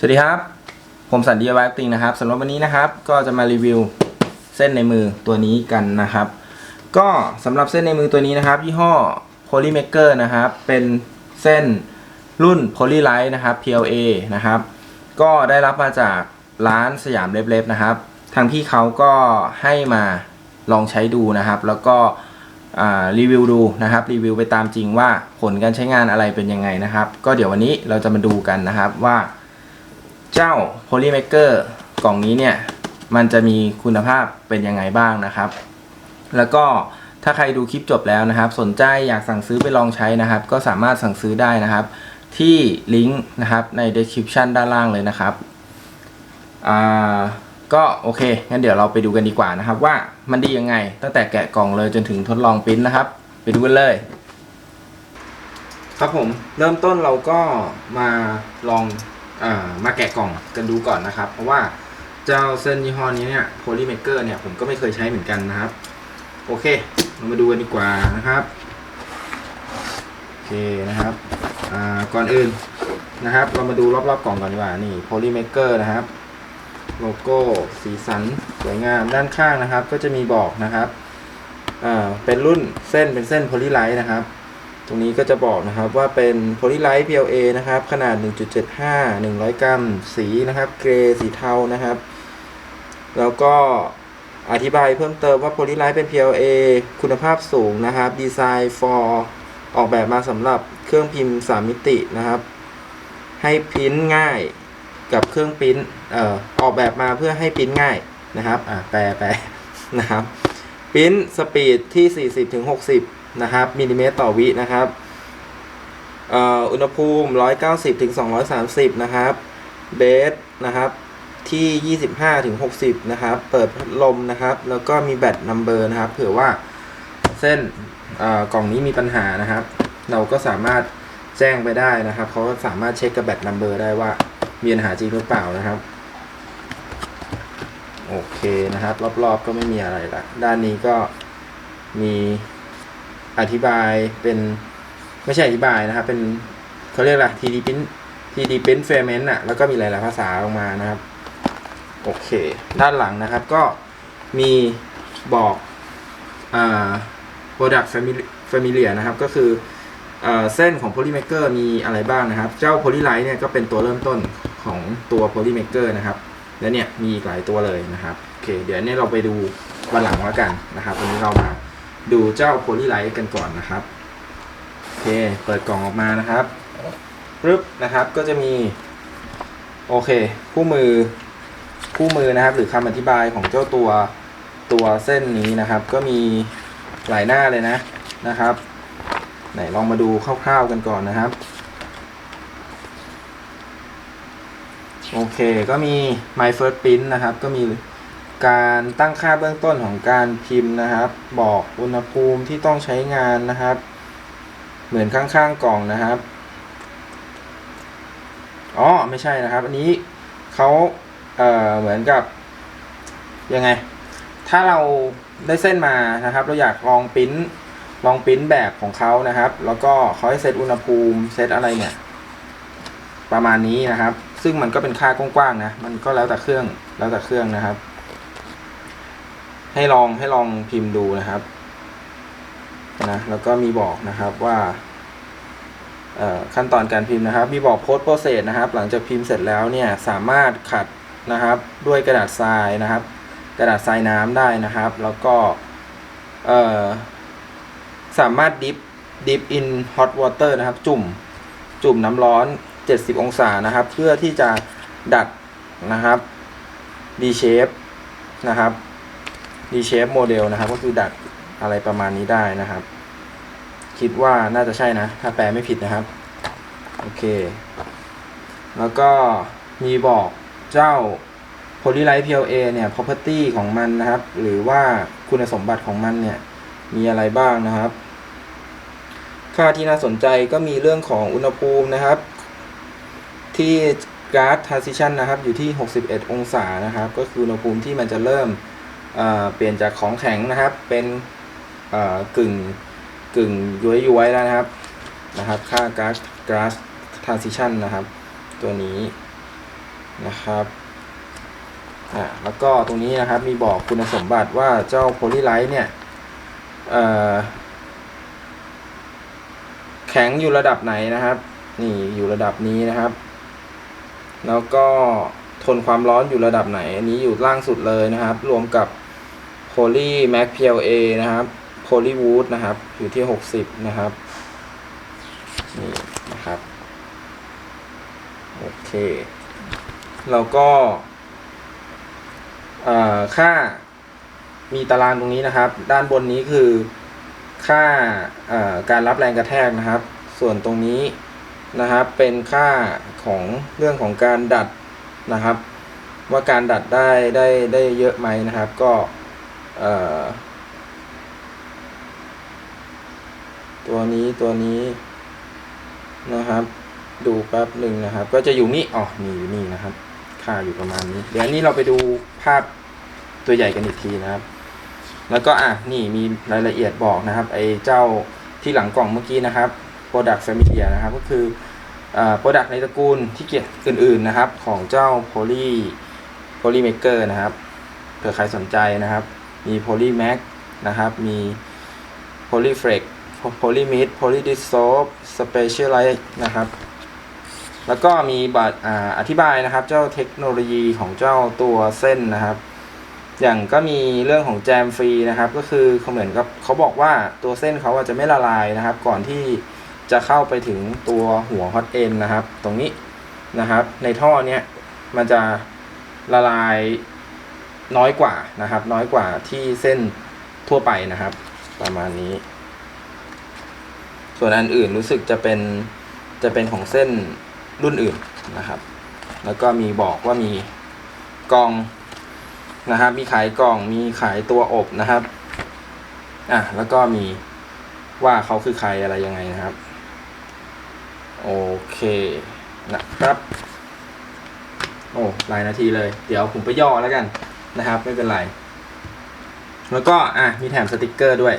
สวัสดีครับ ผมสันดีวายติงนะครับสำหรับวันนี้นะครับก็จะมารีวิวเส้นในมือตัวนี้กันนะครับ ก็สำหรับเส้นในมือตัวนี้นะครับ ยี่ห้อ Polymaker นะครับ เป็นเส้นรุ่น Polylight นะครับ PLA นะครับ ก็ได้รับมาจากร้านสยามเล็บๆนะครับ ทางพี่เขาก็ให้มาลองใช้ดูนะครับ แล้วก็รีวิวดูนะครับรีวิวไปตามจริงว่าผลการใช้งานอะไรเป็นยังไงนะครับ ก็เดี๋ยววันนี้เราจะมาดูกันนะครับว่า เจ้า Polymaker กล่องนี้เนี่ย มันจะมีคุณภาพเป็นยังไงบ้างนะครับ แล้วก็ถ้าใครดูคลิปจบแล้วนะครับ สนใจอยากสั่งซื้อไปลองใช้นะครับ ก็สามารถสั่งซื้อได้นะครับ ที่ลิงก์นะครับใน description ด้านล่างเลยนะครับอ่าก็โอเค งั้นเดี๋ยวเราไปดูกันดีกว่านะครับ ว่ามันดียังไง ตั้งแต่แกะกล่องเลยจนถึงทดลองปริ้นนะครับ ไปดูกันเลย ครับผมเริ่มต้นเราก็มาลอง มาแกะกล่องกันดูก่อนนะครับ เพราะว่าเจ้าเส้นยี่ห้อนี้เนี่ย Polymaker เนี่ยผมก็ไม่เคยใช้เหมือนกันนะครับ โอเค เรามาดูกันดีกว่านะครับ โอเคนะครับก่อนอื่นนะครับ เรามาดูรอบๆกล่องก่อนดีกว่านี่ Polymaker นะครับโลโก้สีสันสวยงามด้านข้างนะครับ ก็จะมีบอกนะครับเป็นรุ่นเส้นเป็นเส้นโพลีไลท์นะครับ ตรงนี้ก็จะบอกนะครับว่าเป็นโพลีไลท์ PLA นะครับ ขนาด 1.75 100 กรัม สีนะครับเกรย์สีเทานะครับ แล้วก็อธิบายเพิ่มเติมว่าโพลีไลท์เป็น PLA คุณภาพสูงนะครับดีไซน์ for ออกแบบมาสำหรับเครื่องพิมพ์ 3 มิตินะครับ ให้พิมพ์ง่ายกับเครื่องพิมพ์เอ่อออกแบบมาเพื่อให้พิมพ์ง่ายนะครับอ่าแปลแปลนะครับพิมพ์สปีดที่ 40-60 นะครับมิลลิเมตรต่อวินะครับอุณหภูมิ 190ถึง230 นะครับ เบสนะครับที่ 25ถึง60 นะครับ เปิดพัดลมนะครับ แล้วก็มีแบตนัมเบอร์นะครับ เผื่อว่าเส้นกล่องนี้มีปัญหานะครับ เราก็สามารถแจ้งไปได้นะครับเขาก็สามารถเช็คกับแบตนัมเบอร์ได้ว่ามีปัญหาจริงหรือเปล่านะครับ โอเคนะครับ รอบๆก็ไม่มีอะไรละด้านนี้ก็มี อธิบายเป็นไม่ใช่อธิบายนะครับ เป็นเขาเรียกอะไร TD print TD print filament อะแล้วก็มีหลาย ๆ ภาษาลงมานะครับ โอเค ด้านหลังนะครับก็มีบอกอ่า product Familiar นะครับ ก็คือเอ่อเส้นของ Polymaker มีอะไรบ้างนะครับ เจ้า Polylight เนี่ยก็เป็นตัวเริ่มต้นของตัว Polymaker นะครับ แล้วเนี่ยมีอีกหลายตัวเลยนะครับ โอเค เดี๋ยวเนี้เราไปดูวันหลังแล้วกันนะครับวันนี้เรามา ดูเจ้า Polylight กันก่อนนะครับโอเคเปิดกล่องออกมานะครับปึ๊บนะครับก็จะมีโอเคคู่มือคู่มือนะครับ หรือคำอธิบายของเจ้าตัวตัวเส้นนี้นะครับ ก็มีหลายหน้าเลยนะนะครับ ไหนลองมาดูคร่าวๆกันก่อนนะครับโอเคก็มี My First Print นะครับ ก็มี การตั้งค่าเบื้องต้นของการพิมพ์นะครับ บอกอุณหภูมิที่ต้องใช้งานนะครับ เหมือนข้างๆกล่องนะครับอ๋อไม่ใช่นะครับ อันนี้เขาเอ่อเหมือนกับยังไง ถ้าเราได้เส้นมานะครับ เราอยากลองปริ้นลองปริ้นแบบของเขานะครับ แล้วก็เขาให้เซตอุณหภูมิเซตอะไรเนี่ย ประมาณนี้นะครับ ซึ่งมันก็เป็นค่ากว้างๆนะ มันก็แล้วแต่เครื่องแล้วแต่เครื่องนะครับ ให้ลองให้ลองพิมพ์ดูนะครับนะแล้วก็มีบอกนะครับว่าขั้นตอนการพิมพ์นะครับ มีบอกโพสต์โปรเซสนะครับ หลังจากพิมพ์เสร็จแล้วเนี่ยสามารถขัดนะครับด้วยกระดาษทรายนะครับ กระดาษทรายน้ำได้นะครับ แล้วก็สามารถดิฟดิฟอินฮอตวอเตอร์นะครับ จุ่มจุ่มน้ำร้อน 70 องศานะครับ เพื่อที่จะดัดนะครับ D shape นะครับ D shape โมเดลนะครับ ก็คือดัดอะไรประมาณนี้ได้นะครับ คิดว่าน่าจะใช่นะ ถ้าแปลไม่ผิดนะครับ โอเค แล้วก็มีบอกเจ้า Polylight PLA เนี่ย property ของมันนะครับ หรือว่าคุณสมบัติของมันเนี่ย มีอะไรบ้างนะครับ ค่าที่น่าสนใจก็มีเรื่องของอุณหภูมินะครับ ที่การ์ด transition นะครับ อยู่ที่ 61 องศานะครับ ก็คืออุณหภูมิที่มันจะเริ่ม เปลี่ยนจากของแข็งนะครับ เป็นกึ่งกึ่งย้วยย้วยแล้วนะครับนะครับ ค่าการ์ด glass transition นะครับ ตัวนี้นะครับอ่าแล้วก็ตรงนี้นะครับมีบอกคุณสมบัติว่าเจ้าโพลีไลท์เนี่ยแข็งอยู่ระดับไหนนะครับ นี่อยู่ระดับนี้นะครับ แล้วก็ทนความร้อนอยู่ระดับไหน อันนี้อยู่ล่างสุดเลยนะครับ รวมกับ Poly Max PLA นะครับ Poly Wood นะครับ อยู่ที่ 60 นะครับ นี่นะครับ โอเค แล้วก็อ่อค่ามีตารางตรงนี้นะครับ ด้านบนนี้คือค่าอ่อการรับแรงกระแทกนะครับ ส่วนตรงนี้นะครับเป็นค่าของเรื่องของการดัดนะครับ ว่าการดัดได้ได้ได้เยอะไหมนะครับ ก็ ตัวนี้ตัวนี้นะครับ ดูแป๊บหนึ่งนะครับ ก็จะอยู่นี่อ๋อนี่อยู่นี่นะครับ ค่าอยู่ประมาณนี้ เดี๋ยวนี้เราไปดูภาพตัวใหญ่กันอีกทีนะครับ แล้วก็อะนี่มีรายละเอียดบอกนะครับไอ้เจ้าที่หลังกล่องเมื่อกี้นะครับ Product Familia นะครับ ก็คืออ่า Product ในตระกูลที่เกี่ยรอื่น ๆนะครับ ของเจ้า Poly Polymaker นะครับเผื่อใครสนใจนะครับ มี Polymax นะครับ มี Polyflex Polymid Polydissolve Specialized นะครับ แล้วก็มีบัตรออธิบายนะครับ เจ้าเทคโนโลยีของเจ้าตัวเส้นนะครับ อย่างก็มีเรื่องของแจมฟรีนะครับ ก็คือเขาเหมือนกับเขาบอกว่าตัวเส้นเขาอาจจะไม่ละลายนะครับ ก่อนที่จะเข้าไปถึงตัวหัวฮอตเอ็นนะครับ ตรงนี้นะครับ ในท่อเนี้ยมันจะละลาย น้อยกว่านะครับ น้อยกว่าที่เส้นทั่วไปนะครับ ประมาณนี้ ส่วนอันอื่นรู้สึกจะเป็นจะเป็นของเส้นรุ่นอื่นนะครับ แล้วก็มีบอกว่ามีกล่องนะครับ มีขายกล่องมีขายตัวอบนะครับอะแล้วก็มีว่าเขาคือใครอะไรยังไงนะครับ โอเคนะครับ โอ้หลายนาทีเลย เดี๋ยวผมไปย่อแล้วกัน นะครับ ไม่เป็นไร แล้วก็อะมีแถมสติกเกอร์ด้วย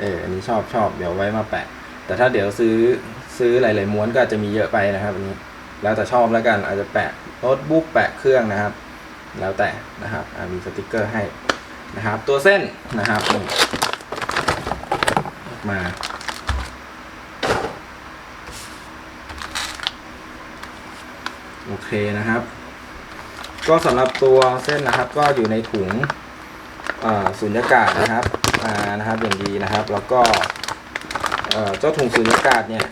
เอออันนี้ชอบชอบเดี๋ยวไว้มาแปะ แต่ถ้าเดี๋ยวซื้อซื้อหลาย ๆ ม้วนก็อาจจะมีเยอะไปนะครับอันนี้ แล้วแต่ชอบแล้วกันอาจจะแปะโน้ตบุ๊กแปะเครื่องนะครับ แล้วแต่นะครับมีสติกเกอร์ให้นะครับ ตัวเส้นนะครับมาโอเคนะครับ ก็สำหรับตัวเส้นนะครับก็อยู่ในถุงอ่าสุญญากาศนะครับมานะครับอย่างดีนะครับ แล้วก็เอ่อเจ้าถุงสุญญากาศเนี่ย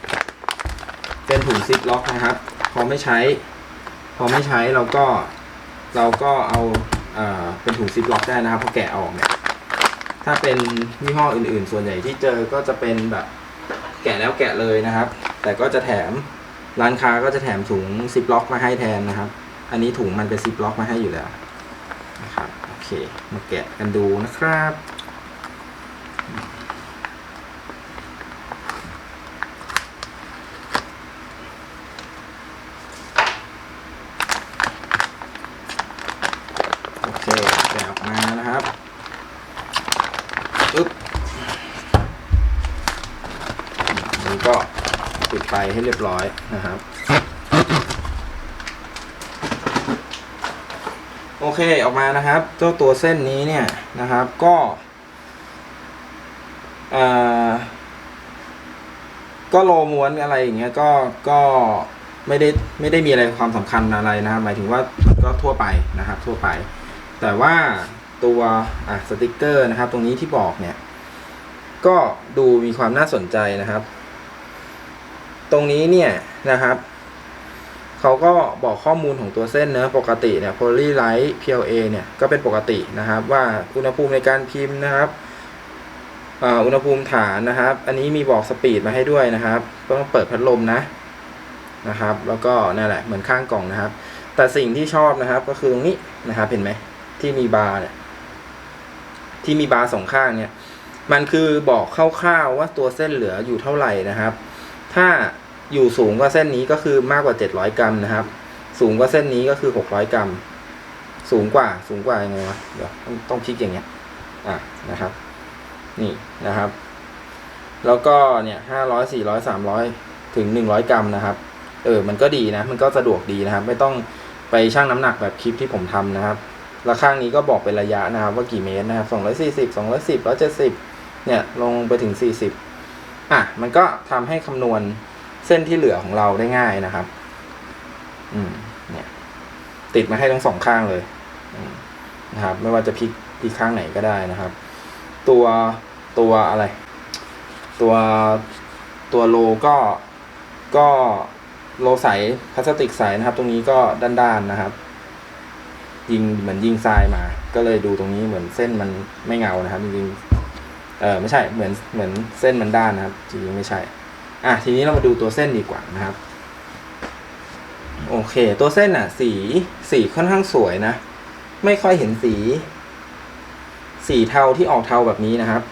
เป็นถุงซิปล็อกนะครับ พอไม่ใช้ พอไม่ใช้เราก็เราก็เอาเอ่อเป็นถุงซิปล็อกได้นะครับพอแกะออกเนี่ยถ้าเป็นยี่ห้ออื่นๆ ส่วนใหญ่ที่เจอก็จะเป็นแบบแกะแล้วแกะเลยนะครับ แต่ก็จะแถมร้านค้าก็จะแถมถุงซิปล็อกมาให้แทนนะครับ อันนี้ถุงมันเป็นซิปล็อกมาให้อยู่แล้วนะครับโอเคมาแกะกันดูนะครับโอเคแกะออกมานะครับปึ๊บนี่ก็ปิดไฟให้เรียบร้อยนะครับ โอเคออกมานะครับ เจ้าตัวเส้นนี้เนี่ยนะครับก็อ่าก็โลม้วนอะไรอย่างเงี้ยก็ก็ไม่ได้ไม่ได้มีอะไรความสำคัญอะไรนะครับ หมายถึงว่าก็ทั่วไปนะครับทั่วไป แต่ว่าตัวอะสติกเกอร์นะครับ ตรงนี้ที่บอกเนี่ย ก็ดูมีความน่าสนใจนะครับ ตรงนี้เนี่ยนะครับ เขาก็บอกข้อมูลของตัวเส้นเนะปกติเนี่ย poly light PLA เนี่ยก็เป็นปกตินะครับ ว่าอุณหภูมิในการพิมพ์นะครับอุณหภูมิฐานนะครับ อันนี้มีบอกสปีดมาให้ด้วยนะครับต้องเปิดพัดลมนะนะครับ แล้วก็นั่นแหละเหมือนข้างกล่องนะครับ แต่สิ่งที่ชอบนะครับก็คือตรงนี้นะครับเห็นไหมที่มีบาร์เนี่ยที่มีบาร์สองข้างเนี่ย มันคือบอกคร่าวๆว่าตัวเส้นเหลืออยู่เท่าไหร่นะครับ ถ้า อยู่สูงกว่าเส้นนี้ก็คือมากกว่า 700 กรัมนะครับ สูงกว่าเส้นนี้ก็คือ 600 กรัม สูงกว่าสูงกว่ายังไงวะเดี๋ยวต้องต้องคลิกอย่างเงี้ยอะนะครับ นี่นะครับ แล้วก็เนี่ย500 400 300ถึง100กรัมนะครับ เออ มันก็ดีนะ มันก็สะดวกดีนะครับ ไม่ต้องไปชั่งน้ำหนักแบบคลิปที่ผมทำนะครับแล้วข้างนี้ก็บอกเป็นระยะนะครับ ว่ากี่เมตรนะครับสองร้อยสี่สิบสองร้อยสิบร้อยเจ็ดสิบเนี่ยลงไปถึงสี่สิบอะ มันก็ทำให้คำนวณ เส้นที่เหลือของเราได้ง่ายนะครับ อืม เนี่ย ติดมาให้ทั้งสองข้างเลยนะครับ ไม่ว่าจะพลิกพลิกข้างไหนก็ได้นะครับ ตัวตัวอะไร ตัวตัวโลก็ก็โลใสพลาสติกใสนะครับ ตรงนี้ก็ด้านๆนะครับ ยิงเหมือนยิงทรายมา ก็เลยดูตรงนี้เหมือนเส้นมันไม่เงานะครับจริงๆเออไม่ใช่เหมือนเหมือนเส้นมันด้านนะครับ จริงๆไม่ใช่ อะทีนี้เรามาดูตัวเส้นดีกว่านะครับ โอเค ตัวเส้นอะ สีสีค่อนข้างสวยนะ ไม่ค่อยเห็นสี สีเทาที่ออกเทาแบบนี้นะครับ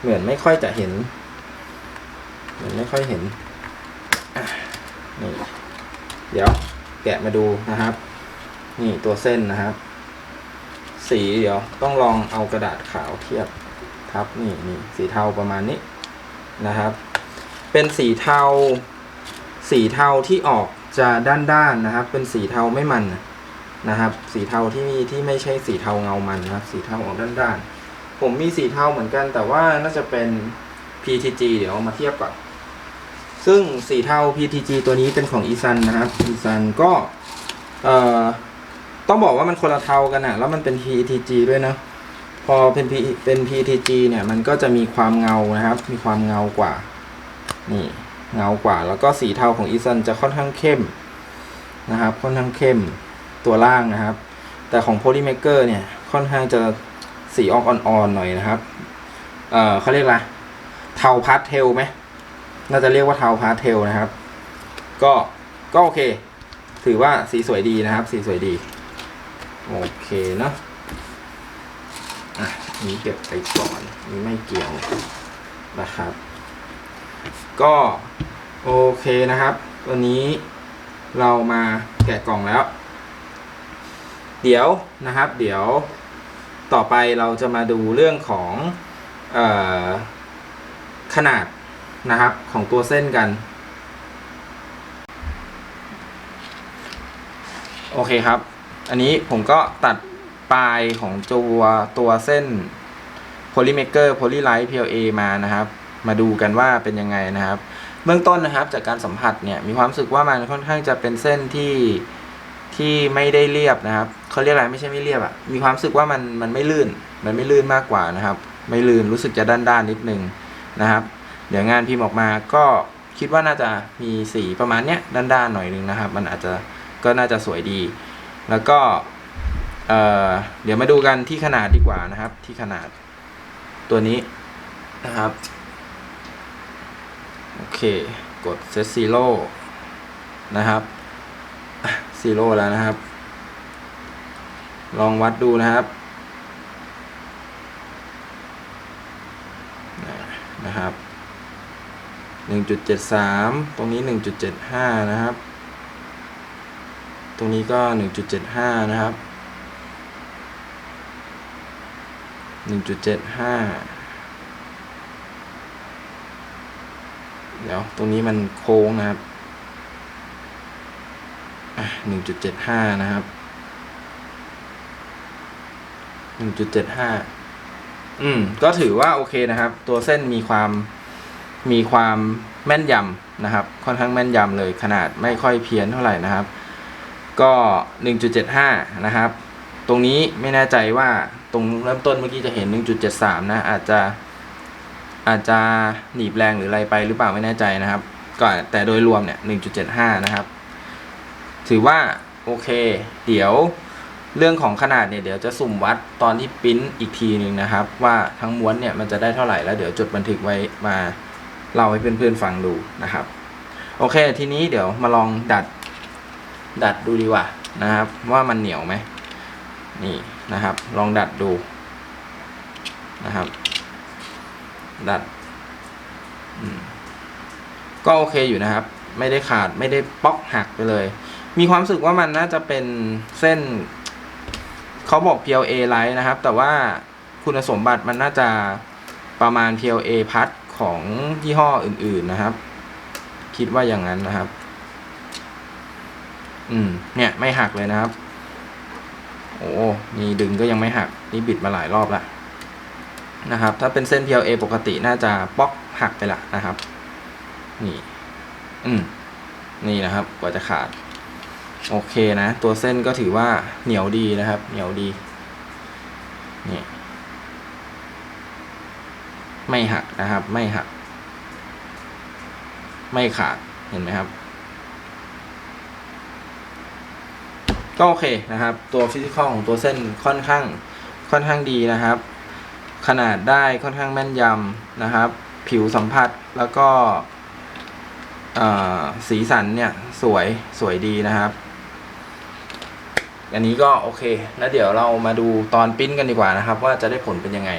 เหมือนไม่ค่อยจะเห็น เหมือนไม่ค่อยเห็นนี่เดี๋ยวแกะมาดูนะครับ นี่ตัวเส้นนะครับ สีเดี๋ยวต้องลองเอากระดาษขาวเทียบทับนี่นี่สีเทาประมาณนี้นะครับ เป็นสีเทา สีเทาที่ออกจะด้านๆนะครับ เป็นสีเทาไม่มันนะครับ สีเทาที่ที่ไม่ใช่สีเทาเงามันนะครับ สีเทาออกด้านๆผมมีสีเทาเหมือนกัน แต่ว่าน่าจะเป็น PTG เดี๋ยวเอามาเทียบก่อนซึ่งสีเทา PTG ตัวนี้เป็นของอีซันนะครับอีซันก็เอ่อต้องบอกว่ามันคนละเทากันอะแล้วมันเป็น PTG ด้วยนะพอเป็น P เป็น PTG เนี่ยมันก็จะมีความเงานะครับ มีความเงากว่า นี่เงากว่า แล้วก็สีเทาของอีซันจะค่อนข้างเข้มนะครับ ค่อนข้างเข้มตัวล่างนะครับ แต่ของ Polymaker เนี่ยค่อนข้างจะสีออกอ่อนๆหน่อยนะครับ เอ่อเขาเรียกอะไรเทาพาสเทลไหมน่าจะเรียกว่าเทาพาสเทลนะครับ ก็ก็โอเค ถือว่าสีสวยดีนะครับ สีสวยดี โอเคเนอะอะนี้เก็บไปก่อนนี้ไม่เกี่ยวนะครับ ก็โอเคนะครับ ตัวนี้เรามาแกะกล่องแล้ว เดี๋ยวนะครับ เดี๋ยวต่อไปเราจะมาดูเรื่องของออขนาดนะครับของตัวเส้นกัน โอเคครับ อันนี้ผมก็ตัดปลายของตัวตัวเส้น Polymaker Polylight PLA มานะครับ มาดูกันว่าเป็นยังไงนะครับ เบื้องต้นนะครับจากการสัมผัสเนี่ยมีความรู้สึกว่ามันค่อนข้างจะเป็นเส้นที่ที่ไม่ได้เรียบนะครับเขาเรียกอะไรไม่ใช่ไม่เรียบอะมีความรู้สึกว่ามันมันไม่ลื่น มันไม่ลื่นมากกว่านะครับ ไม่ลื่นรู้สึกจะด้านด้านนิดนึงนะครับ เดี๋ยวงานพิมพ์ออกมาก็คิดว่าน่าจะมีสีประมาณเนี้ยด้านด้านหน่อยนึงนะครับ มันอาจจะก็น่าจะสวยดี แล้วก็เเดี๋ยวมาดูกันที่ขนาดดีกว่านะครับ ที่ขนาดตัวนี้นะครับ โอเค กด set zero นะครับ zero แล้วนะครับ ลองวัดดูนะครับ นะครับ1.73 ตรงนี้ 1.75 นะครับ ตรงนี้ก็ 1.75 นะครับ 1.75 เดี๋ยวตรงนี้มันโค้งนะครับหนึ่งจุดเจ็ดห้านะครับหนึ่งจุดเจ็ดห้าอืม ก็ถือว่าโอเคนะครับ ตัวเส้นมีความมีความแม่นยำนะครับ ค่อนข้างแม่นยำเลยขนาดไม่ค่อยเพี้ยนเท่าไหร่นะครับ ก็ 1.75 นะครับ ตรงนี้ไม่แน่ใจว่าตรงเริ่มต้นเมื่อกี้จะเห็น 1.73 นะ อาจจะ อาจจะหนีบแรงหรืออะไรไปหรือเปล่าไม่แน่ใจนะครับก็แต่โดยรวมเนี่ย 1.75 นะครับ ถือว่าโอเค เดี๋ยวเรื่องของขนาดเนี่ยเดี๋ยวจะสุ่มวัดตอนที่ปิ้นอีกทีหนึ่งนะครับ ว่าทั้งม้วนเนี่ยมันจะได้เท่าไหร่แล้วเดี๋ยวจดบันทึกไว้มาเล่าให้เพื่อนๆฟังดูนะครับ โอเค ทีนี้เดี๋ยวมาลองดัดดัดดูดีกว่านะครับ ว่ามันเหนียวไหมนี่นะครับ ลองดัดดูนะครับ ดัดก็โอเคอยู่นะครับ ไม่ได้ขาดไม่ได้ป๊อกหักไปเลย มีความรู้สึกว่ามันน่าจะเป็นเส้นเขาบอก PLA Light นะครับ แต่ว่าคุณสมบัติมันน่าจะประมาณ PLA พัดของยี่ห้ออื่น ๆนะครับ คิดว่าอย่างนั้นนะครับ อืม เนี่ยไม่หักเลยนะครับ โอ้นี่ดึงก็ยังไม่หัก นี่บิดมาหลายรอบแล้ว นะครับ ถ้าเป็นเส้น PLA ปกติน่าจะป๊อกหักไปละนะครับ นี่ อืม นี่นะครับ กว่าจะขาด โอเคนะ ตัวเส้นก็ถือว่าเหนียวดีนะครับ เหนียวดี นี่ ไม่หักนะครับ ไม่หัก ไม่ขาด เห็นไหมครับ ก็โอเคนะครับ ตัวฟิสิกอลของตัวเส้นค่อนข้าง ค่อนข้างดีนะครับ ขนาดได้ค่อนข้างแม่นยำนะครับ ผิวสัมผัสแล้วก็สีสันเนี่ยสวยสวยดีนะครับ อันนี้ก็โอเค แล้วเดี๋ยวเรามาดูตอนปิ้นกันดีกว่านะครับ ว่าจะได้ผลเป็นยังไง